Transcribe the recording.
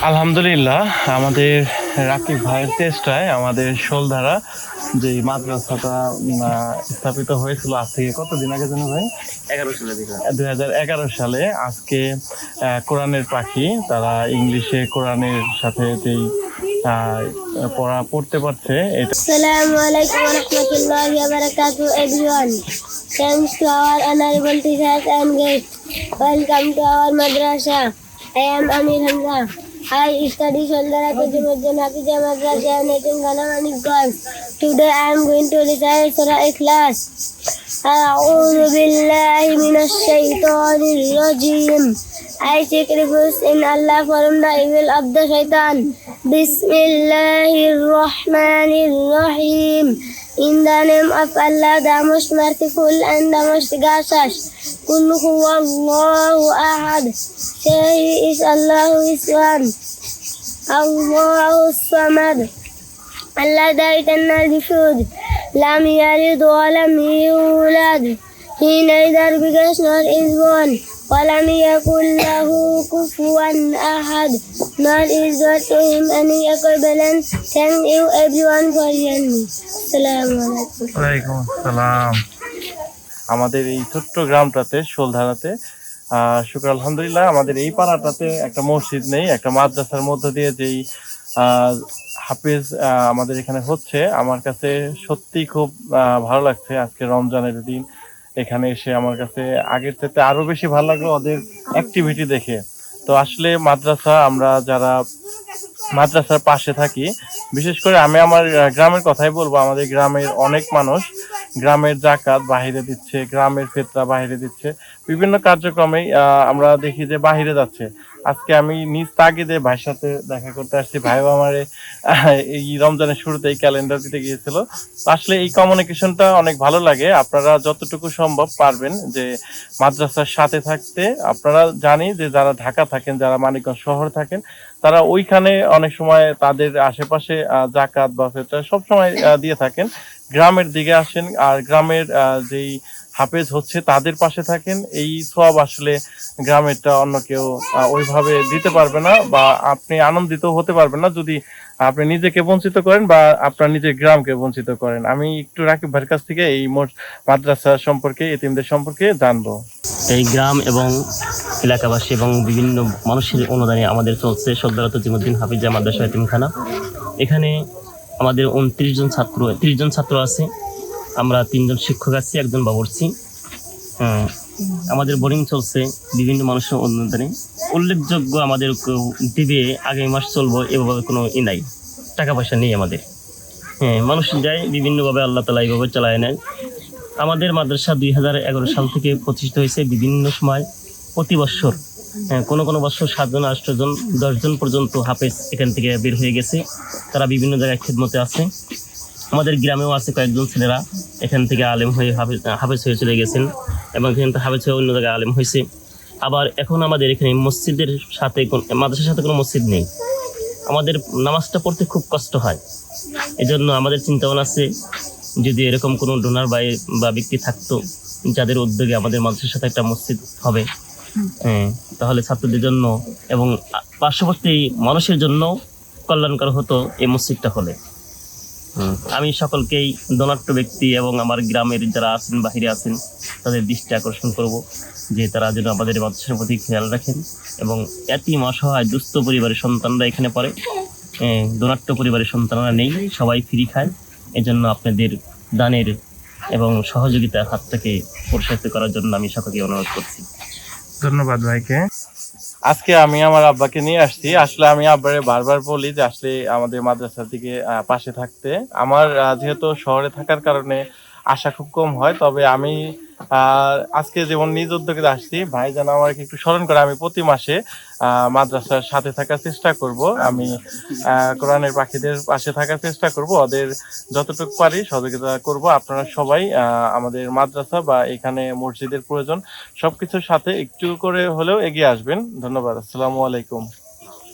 আলহামদুলিল্লাহ আমাদের রাকিব ভাইয়ের চেষ্টায় আমাদের শোলধারা যে মাদ্রাসাটা স্থাপিত হয়েছিল আজ থেকে কতদিন আগে জানো ভাই এগারো সালে দুই হাজার এগারো সালে আজকে কোরআনের পাখি তারা ইংলিশে কোরআনের সাথে যেই পড়া পড়তে পারছে এটা. I am Amir Hamza. I study Sholdara Tajimuddin Hafiza Madrasa and Natin Ghana Manikganj. Today I am going to recite Surah Ikhlas. أعوذ بالله من الشيطان الرجيم. I seek refuge in Allah from the evil of the shaitan. Bismillahirrahmanirrahim. In the name of Allah, the most merciful and the most gracious. Kul huwa Allahu ahad. Say is Allah is one. Allahu samad. Allah the eternal refuge. Lam yalid wa lam yulad. He neither begat nor is born. ولم يكن له كفوا أحد nor is there to him any equivalent. Thank you everyone for hearing me. Assalamu alaikum. ওয়ালাইকুম আসসালাম আমাদের এই ছোট্ট গ্রামটাতে শোলধারাতে আহ শুক্র আলহামদুলিল্লাহ আমাদের এই পাড়াটাতে একটা মসজিদ নেই একটা মাদ্রাসার মধ্য দিয়ে যেই আহ, হাফিজ আহ, আমাদের এখানে হচ্ছে আমার কাছে সত্যি খুব আহ, ভালো লাগছে আজকে রমজানের দিন এখানে এসে আমার কাছে আগের থেকে আরও বেশি ভালো লাগল ওদের অ্যাক্টিভিটি দেখে। তো আসলে মাদ্রাসা আমরা যারা মাদ্রাসার পাশে থাকি, বিশেষ করে আমি আমার গ্রামের কথাই বলব, আমাদের গ্রামের অনেক মানুষ গ্রামের জাকাত বাহিরে দিচ্ছে, গ্রামের ফেতরা বাহিরে দিচ্ছে। বিভিন্ন কার্যক্রমে আমরা দেখি যে বাহিরে যাচ্ছে। আজকে আমি নিজ তাগিদে ভাইয়ের সাথে দেখা করতে আসছি। ভাইও আমারে এই রমজানের শুরুতে এই ক্যালেন্ডার দিতে গিয়েছিল। আসলে এই কমিউনিকেশনটা অনেক ভালো লাগে। আপনারা যতটুকু সম্ভব পারবেন যে মাদ্রাসার সাথে থাকতে। আপনারা জানি যে যারা ঢাকা থাকেন, যারা মানিকগঞ্জ শহর থাকেন, তারা ওইখানে অনেক সময় তাদের আশেপাশে জাকাত বা ফেতরা সবসময় দিয়ে থাকেন। গ্রামের দিকে আসেন আর গ্রামের যেই হাফেজ হচ্ছে তাদের পাশে থাকেন। এই সব আসলে গ্রামেরটা অন্য কেউ ওইভাবে দিতে পারবে না বা আপনি আনন্দিত হতে পারবেন না যদি আপনি নিজেকে বঞ্চিত করেন বা আপনার নিজের গ্রামকে বঞ্চিত করেন। আমি একটু রাকিব ভাইয়ের কাছ থেকে এই মাদ্রাসা সম্পর্কে, এতিমদের সম্পর্কে জানব। এই গ্রাম এবং এলাকাবাসী এবং বিভিন্ন মানুষের অনুদানে আমাদের চলছে সর্দারত জিমুদ্দিন হাফিজা মাদ্রাসা এতিমখানা। এখানে আমাদের উনত্রিশ জন ছাত্র ত্রিশ জন ছাত্র আছে। আমরা তিনজন শিক্ষক আছি একজন বাবরছি হ্যাঁ, আমাদের বোর্ডিং চলছে বিভিন্ন মানুষের অনুদানে উল্লেখযোগ্য আমাদের দিবে আগামী মাস চলবো এভাবে কোনো ই নাই। টাকা পয়সা নেই আমাদের। হ্যাঁ মানুষ যায় বিভিন্নভাবে আল্লাহ তালা এইভাবে চালায় নেয়। আমাদের মাদ্রাসা দুই হাজার এগারো সাল থেকে প্রতিষ্ঠিত হয়েছে বিভিন্ন সময় প্রতি বছর। কোনো কোনো বছর সাতজন আটজন দশজন পর্যন্ত হাফেজ এখান থেকে বের হয়ে গেছে। তারা বিভিন্ন জায়গায় খেদমতে আছে। আমাদের গ্রামেও আছে কয়েকজন ছেলেরা এখান থেকে আলেম হয়ে হাফেজ হাফেজ হয়ে চলে গেছেন এবং এখান থেকে হাফেজ হয়ে অন্য জায়গায় আলেম হয়েছে। আবার এখন আমাদের এখানে মসজিদের সাথে কোন মাদ্রাসার সাথে কোনো মসজিদ নেই। আমাদের নামাজটা পড়তে খুব কষ্ট হয়। এজন্য আমাদের চিন্তা ভাবনা আছে যদি এরকম কোনো ডোনার বা ব্যক্তি থাকতো যাদের উদ্যোগে আমাদের মাদ্রাসার সাথে একটা মসজিদ হবে। হ্যাঁ, তাহলে ছাত্রদের জন্য এবং পার্শ্ববর্তী মানুষের জন্য কল্যাণকর হতো এই মসজিদটা হলে। আমি সকলকেই ধনাঢ্য ব্যক্তি এবং আমার গ্রামের যারা আছেন বাহিরে আছেন তাদের দৃষ্টি আকর্ষণ করব যে তারা যেন আমাদের মাদ্রাসার প্রতি খেয়াল রাখেন এবং এতই অসহায় দুস্থ পরিবারের সন্তানরা এখানে পড়ে। হ্যাঁ, ধনাঢ্য পরিবারের সন্তানরা নেই সবাই ফ্রি খায়। এজন্য আপনাদের দানের এবং সহযোগিতার হাতটাকে প্রসারিত করার জন্য আমি সকলকে অনুরোধ করছি। ধন্যবাদ ভাইকে। আজকে আমি আমার আব্বাকে নিয়ে আসছি। আসলে আমি আব্বারে বারবার বলি যে আসলে আমাদের মাদ্রাসা থেকে পাশে থাকতে। আমার যেহেতু শহরে থাকার কারণে আশা খুব কম হয়, তবে আমি আজকে যেমন নিজ উদ্যোগে আসছি ভাই যেন আমাকে একটু স্মরণ করে, আমি প্রতি মাসে মাদ্রাসার সাথে থাকার চেষ্টা করব। আমি কোরআনের পাখিদের পাশে থাকার চেষ্টা করব। ওদের যতটুকু পারি সহযোগিতা করব। আপনারা সবাই আমাদের মাদ্রাসা বা এখানে মসজিদের প্রয়োজন, সবকিছুর সাথে একটু করে হলেও এগিয়ে আসবেন। ধন্যবাদ। আসসালামু আলাইকুম।